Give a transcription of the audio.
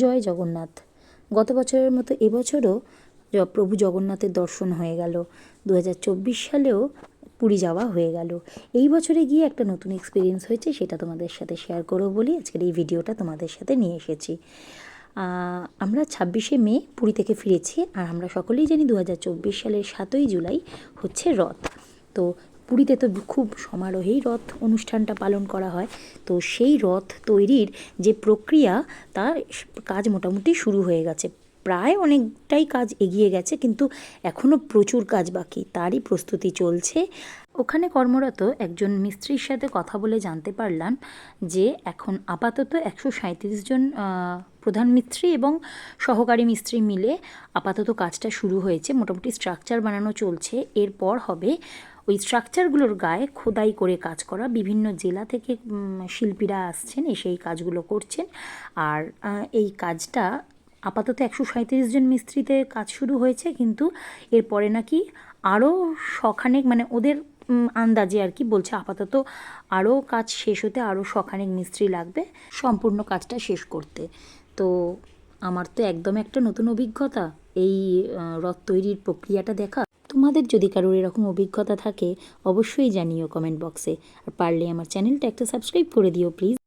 জয় জগন্নাথ। গত বছরের মতো এবছরও প্রভু জগন্নাথের দর্শন হয়ে গেল। দু হাজার চব্বিশ সালেও পুরী যাওয়া হয়ে গেল। এই বছরে গিয়ে একটা নতুন এক্সপিরিয়েন্স হয়েছে, সেটা তোমাদের সাথে শেয়ার করব বলে আজকের এই ভিডিওটা তোমাদের সাথে নিয়ে এসেছি। আমরা ছাব্বিশে মে পুরী থেকে ফিরেছি, আর আমরা সকলেই জানি দু হাজার চব্বিশ সালের সাতই জুলাই হচ্ছে রথ। তো পুরীতে তো খুব সমারোহেই রথ অনুষ্ঠানটা পালন করা হয়। তো সেই রথ তৈরির যে প্রক্রিয়া, তার কাজ মোটামুটি শুরু হয়ে গেছে। প্রায় অনেকটাই কাজ এগিয়ে গেছে, কিন্তু এখনও প্রচুর কাজ বাকি। তারই প্রস্তুতি চলছে। ওখানে কর্মরত একজন মিস্ত্রির সাথে কথা বলে জানতে পারলাম যে, এখন আপাতত একশো সাঁইত্রিশ জন প্রধান মিস্ত্রি এবং সহকারী মিস্ত্রি মিলে আপাতত কাজটা শুরু হয়েছে। মোটামুটি স্ট্রাকচার বানানো চলছে। এরপর হবে ওই স্ট্রাকচারগুলোর গায়ে খোদাই করে কাজ করা, বিভিন্ন জেলা থেকে শিল্পীরা আসছেন, এসে এই কাজগুলো করছেন। আর এই কাজটা আপাতত একশো সাঁইত্রিশ জন মিস্ত্রিতে কাজ শুরু হয়েছে, কিন্তু এরপরে নাকি আরও শখানেক মানে ওদের আন্দাজে আর কি বলছে আপাতত আরও কাজ শেষ হতে আরও শখানেক মিস্ত্রি লাগবে, সম্পূর্ণ কাজটা শেষ করতে। তো আমার তো একদম একটা নতুন অভিজ্ঞতা এই রথ তৈরির প্রক্রিয়াটা দেখা। তোমাদের যদি কারোর এরকম অভিজ্ঞতা থাকে, অবশ্যই জানিও কমেন্ট বক্সে। আর পারলে আমার চ্যানেলটা একটা সাবস্ক্রাইব করে দিও, প্লিজ।